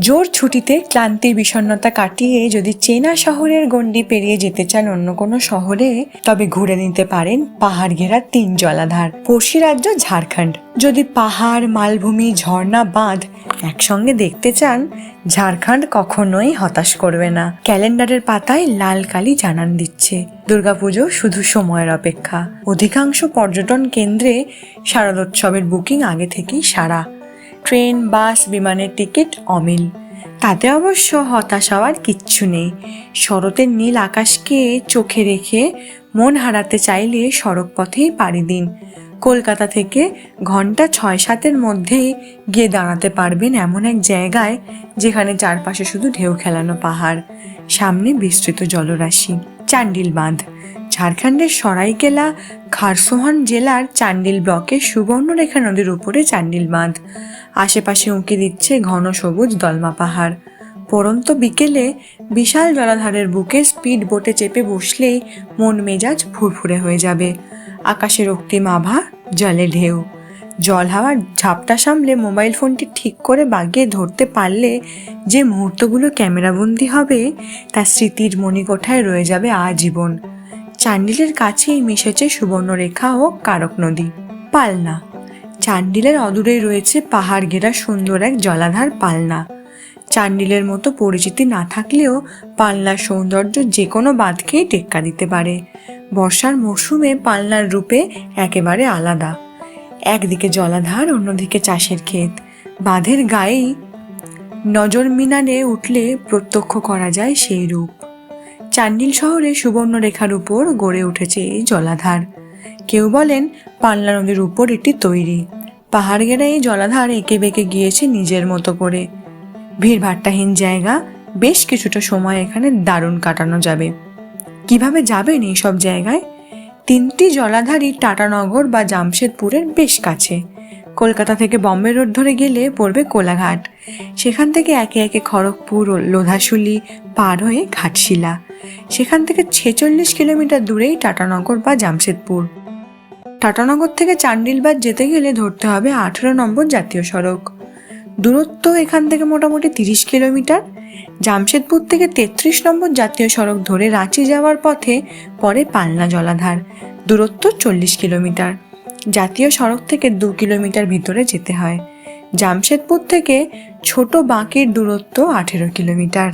জোর ছুটিতে ক্লান্তির বিষণ্ণতা কাটিয়ে যদি চেনা শহরের গণ্ডি পেরিয়ে যেতে চান অন্য কোনো শহরে, তবে ঘুরে নিতে পারেন পাহাড় ঘেরা তিন জলাধার। পড়শি রাজ্য ঝাড়খণ্ড। যদি পাহাড়, মালভূমি, ঝর্ণা, বাঁধ একসঙ্গে দেখতে চান, ঝাড়খণ্ড কখনোই হতাশ করবে না। ক্যালেন্ডারের পাতায় লাল কালি জানান দিচ্ছে। দুর্গাপুজো শুধু সময়ের অপেক্ষা। অধিকাংশ পর্যটন কেন্দ্রে শারদোৎসবের বুকিং আগে থেকেই সারা। ট্রেন, বাস, বিমানের টিকিট অমিল। তাতে অবশ্য হতাশ হওয়ার কিচ্ছু নেই। শরতের নীল আকাশকে চোখে রেখে মন হারাতে চাইলে সড়ক পথেই পাড়ি দিন। কলকাতা থেকে ঘণ্টা ছয় সাতের মধ্যেই গিয়ে দাঁড়াতে পারবেন এমন এক জায়গায় যেখানে চারপাশে শুধু ঢেউ খেলানো পাহাড়, সামনে বিস্তৃত জলরাশি চান্ডিল বাঁধ ঝাড়খণ্ডের সরাইকেলা খারসোহান জেলার চান্ডিল ব্লকের সুবর্ণরেখা নদীর উপরে চান্ডিল বাঁধ। আশেপাশে উঁকি দিচ্ছে ঘন সবুজ দলমা পাহাড়। পরন্ত বিকেলে বিশাল জলাধারের বুকে স্পিড বোটে চেপে বসলেই মন মেজাজ ফুরফুরে হয়ে যাবে। আকাশে রক্তিম আভা জলে ঢেউ। জল হাওয়ার ঝাপটা সামলে মোবাইল ফোনটি ঠিক করে বাগিয়ে ধরতে পারলে যে মুহূর্তগুলো ক্যামেরাবন্দি হবে তা স্মৃতির মণিকোঠায় রয়ে যাবে আজীবন। চান্ডিলের কাছেই মিশেছে সুবর্ণরেখা ও কারক নদী। পালনা। চান্ডিলের অদূরেই রয়েছে পাহাড় ঘেরা সুন্দর এক জলাধার পালনা। চান্ডিলের মতো পরিচিতি না থাকলেও পালনার সৌন্দর্য যে কোনো বাঁধকেই টেক্কা দিতে পারে। বর্ষার মরশুমে পালনার রূপে একেবারে আলাদা। একদিকে জলাধার, অন্যদিকে চাষের ক্ষেত। বাঁধের গায়েই নজর মিনারে উঠলে প্রত্যক্ষ করা যায় সেই রূপ। চান্ডিল শহরে সুবর্ণরেখার উপর গড়ে উঠেছে এই জলাধার। কেউ বলেন পাল্লা নদীর উপর এটি তৈরি। পাহাড় ঘেরা এই জলাধার এঁকে বেঁকে গিয়েছে নিজের মতো করে। ভিড়ভাট্টাহীন জায়গা, বেশ কিছুটা সময় এখানে দারুণ কাটানো যাবে। কীভাবে যাবেন এই সব জায়গায়? তিনটি জলাধারই টাটানগর বা জামশেদপুরের বেশ কাছে। কলকাতা থেকে বম্বে রোড ধরে গেলে পড়বে কোলাঘাট। সেখান থেকে একে একে খড়গপুর ও লোধাশুলি পার হয়ে ঘাটশিলা। সেখান থেকে ছেচল্লিশ কিলোমিটার দূরেই টাটানগর বা জামশেদপুর। টাটানগর থেকে চান্ডিলবাদ যেতে গেলে ধরতে হবে আঠেরো নম্বর জাতীয় সড়ক। দূরত্ব এখান থেকে মোটামুটি তিরিশ কিলোমিটার। জামশেদপুর থেকে তেত্রিশ নম্বর জাতীয় সড়ক ধরে রাঁচি যাওয়ার পথে পরে পালনা জলাধার। দূরত্ব চল্লিশ কিলোমিটার। জাতীয় সড়ক থেকে দু কিলোমিটার ভিতরে যেতে হয়। জামশেদপুর থেকে ছোট বাঁকের দূরত্ব আঠেরো কিলোমিটার।